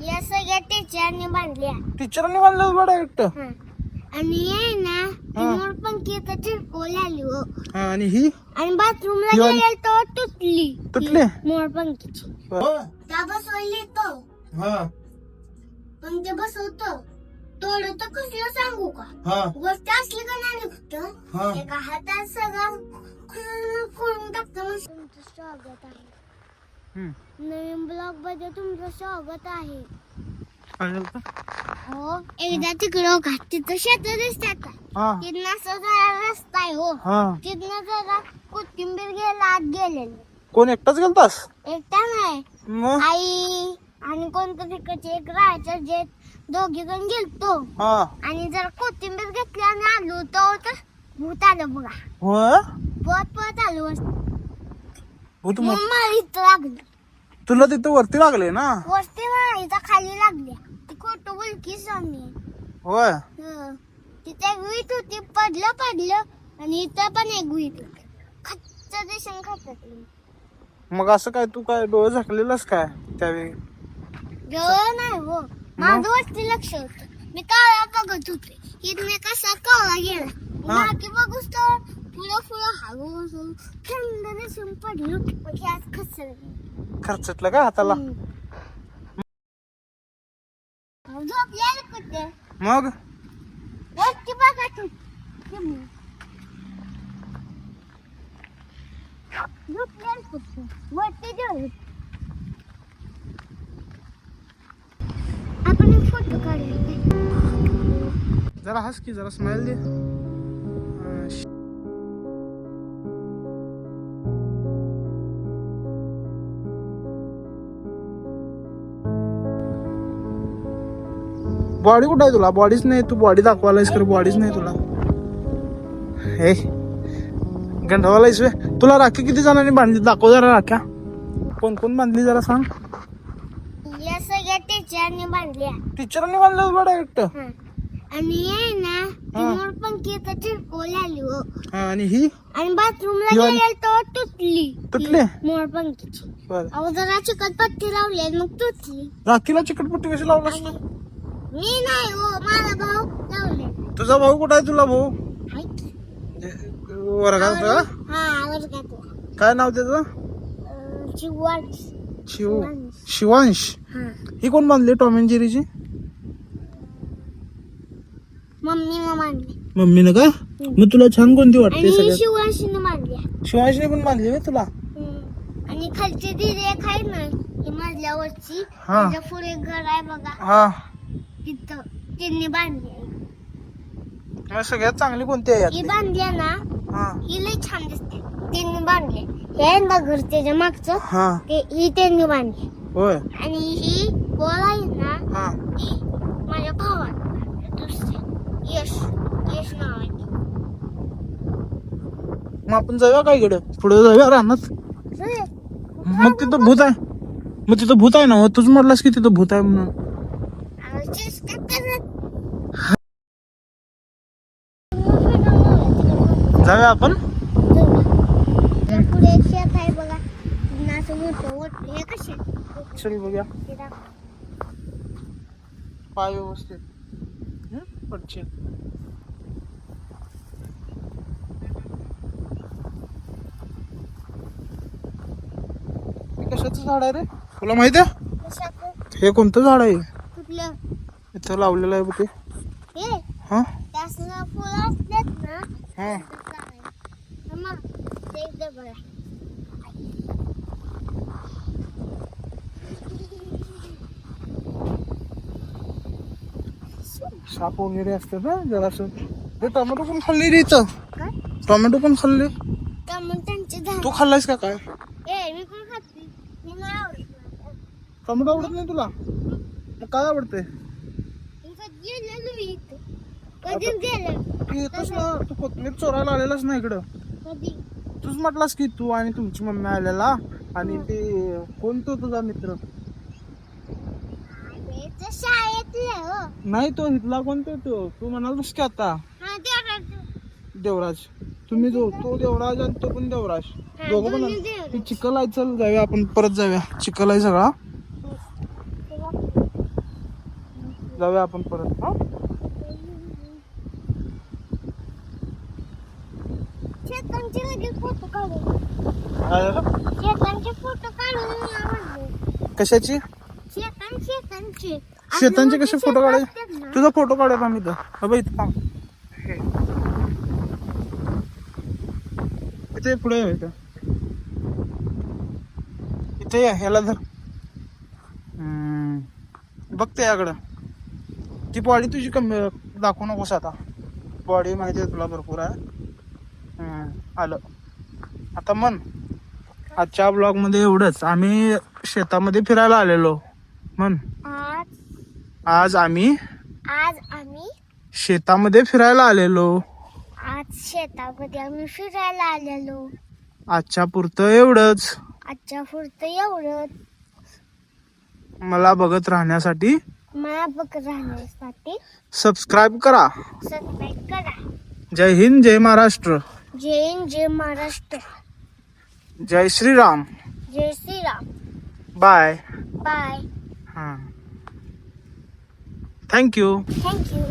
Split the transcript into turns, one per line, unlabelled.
या सगळ्या टीचरने बांधल्या.
टीचरांनी बांधलं बरं एकटं.
आणि आहे ना
हा.
मोरपंखी तर चिरकोली आली हो.
हा, आणि ही?
आणि बाथरूमला
ही वाली-
तर तुटली.
तुटली?
मोरपंखीची
हा.
त्या बसवली तो.
हा.
पण ते बसवतो. तोड तर कसलं सांगू का?
हा.
गोष्ट असली का नाही फक्त?
हा.
एका हातात सगळं करून टाकतं. मग तुमचं स्वागत आहे. नवीन ब्लॉगमध्ये तुमचं स्वागत आहे? हो एकदा तिकडं का तिथं शेत दिसतात.
हा.
तिथनं असं जरा रस्ता आहे हो. तिथनं जरा कोथिंबीर घ्यायला आत गेलेलं.
कोण एकटाच गेलतास?
एकटा नाही. आई आणि कोणतं तिकडचे एक राहायचं जे दोघे जण गेलतो.
हा.
आणि जर कोथिंबीर घेतली आणि आलो तर तर भूत आलं बघा.
होय?
पळत पळत आलो
भूत
मला इथं लागलं.
तुला तिथं वरती लागले ना?
वस्ती इथं खाली लागल्या ती खोटं बोलकी स्वामी.
होय.
हं. तिथे एक वीट होती पडलं पडलं आणि इथं पण एक वीट होती. खच्च खातात
मग असं काय तू काय डोळे झाकलेलंस काय त्यावेळी?
जवळ नाही हो. माझं वरती लक्ष होत. मी काळा बघत होते. इथने कसा काळा गेला.
हा.
बघूस तर पुढं पुढं हळू थंड दिसून पडलो मग हे आज खचर
खर्चटलं का हाताला? मग जरा हस की जरा स्माइल दे. बॉडी कुठं आहे तुला? बॉडीच नाही तू बॉडी दाखवायलायस कर बॉडीच नाही तुला. हे. गंधवालायस वे तुला राखी किती जणांनी बांधली? दाखव जरा राख्या. कोण कोण बांधली जरा सांग.
या सगळ्या टीचरने बांधल्या.
टीचरांनी बांधलं बरं एकटं.
आणि ना
हा.
चिरकोली आली
आणि ही?
आणि बाथरूमला गेले तर तुटली.
तुटली?
मोरपंखीची
बरं.
अहो जरा चिकट लावली मग तुटली.
राखीला चिकटपट्टी कशी लावलास तू?
मी नाही हो माझा भाऊ लावले
तुझा भाऊ कुठं आहे? तुला भाऊ? वर्गात का?
हा
काय नाव त्याचं?
अं,
शिव शिवांश.
हा.
ही कोण बांधली टॉम अँड जेरीची?
मम्मी मग मांडली
मम्मीनं का? मग तुला छान कोणती वाटते
आणि
सगळ्यात?
शिवाशीने मांडल्या
शिवांशने पण बांधली होय तुला?
हम्म. आणि खालची दिदी एक आहे ना ही मजल्यावरची
हा.
त्याच्या पुढे घर आहे बघा.
हा.
त्यांनी बांधली
मग सगळ्यात चांगली कोणती आहे
ही
यातली?
बांधली ना
हा.
ही लई छान दिसते. त्यांनी बांधले हे आहे ना घर त्याच्या मागचं
हा.
ते ही त्यांनी बांधली
होय.
आणि ही बॉल आहे ना
हा.
ती माझ्या भावाने दुसरी. यश. यश नाव आहे.
मग आपण जाऊया काय इकडं? पुढे जाऊया रानात? मग तिथं भूत आहे. मग तिथं भूत आहे ना हो, तूच म्हटलास की तिथं भूत आहे म्हणून. जाऊया आपण?
त्या पुढे शेत आहे बघा मोठं मोठं हे कसे
चल बघूया.
ते दाखव.
पाय व्यवस्थित. हं? पडशील हे कशाचं झाड आहे रे? तुला माहीत आहे? हे कोणतं झाड आहे? इथं लावलेलं आहे बघ ते.
हे
हा?
फुलं असतात ना
हा.
ते
साप वगैरे असतात ना जरासं. हे टोमॅटो पण खाल्ली रे इथं. टोमॅटो पण खाल्ले. तू खाल्लायस का काय. टोमॅटो आवडत नाही तुला? मग काय आवडते
मी कधी गेलेलो मी इथं कधीच गेलं?
तू येतोस ना तू कोथमीर चोरायला आलेलास ना इकडं.
कधी?
तूच म्हटलास की तू आणि तुमची मम्मी आलेला आणि ते कोण तो तुझा मित्र?
अरे, ते शाळेतले हो.
नाही तो इथला कोणतो तो? तू म्हणालस की आता.
हा ते
देवराज. तुम्ही जो तो देवराज आणि तो पण देवराज.
हा,
दोघं पण
दोन्ही
आले.
देवराज.
ती चिखल आहे चल जाऊया आपण परत जाऊया. चिखल आहे सगळा. जाऊया आपण परत हा?
शेतांचे लगेच फोटो काढू? शेतांचे फोटो काढून या म्हणले
कशाची?
शेतां शेतांचे.
शेतांचे कसे फोटो काढायचे? तुझा फोटो काढायचा आम्ही इथं. हा बघ इथं थांब. हे. इथे पुढे ये इथं. इथे ये ह्याला धर. हम्म. बघते याकडं. ती बॉडी तुझी कमी दाखवू नकोस आता. बॉडी माहिती आहे तुला भरपूर आहे. आलं. आता मन आजच्या ब्लॉगमध्ये एवढंच. आम्ही शेतामध्ये फिरायला आलेलो. मन
आज?
आज आम्ही
आज आम्ही?
शेतामध्ये फिरायला आलेलो.
आज शेतामध्ये आम्ही फिरायला आलेलो.
आजच्या पुरतं एवढंच.
आजच्या पुरतं एवढं
मला बघत राहण्यासाठी
मला बघ राहण्यासाठी
सबस्क्राईब करा.
सबस्क्राईब करा.
जय हिंद जय महाराष्ट्र.
जय हिंद जय महाराष्ट्र।
जय श्रीराम।
जय श्रीराम।
बाय
बाय
हां। Thank you
thank you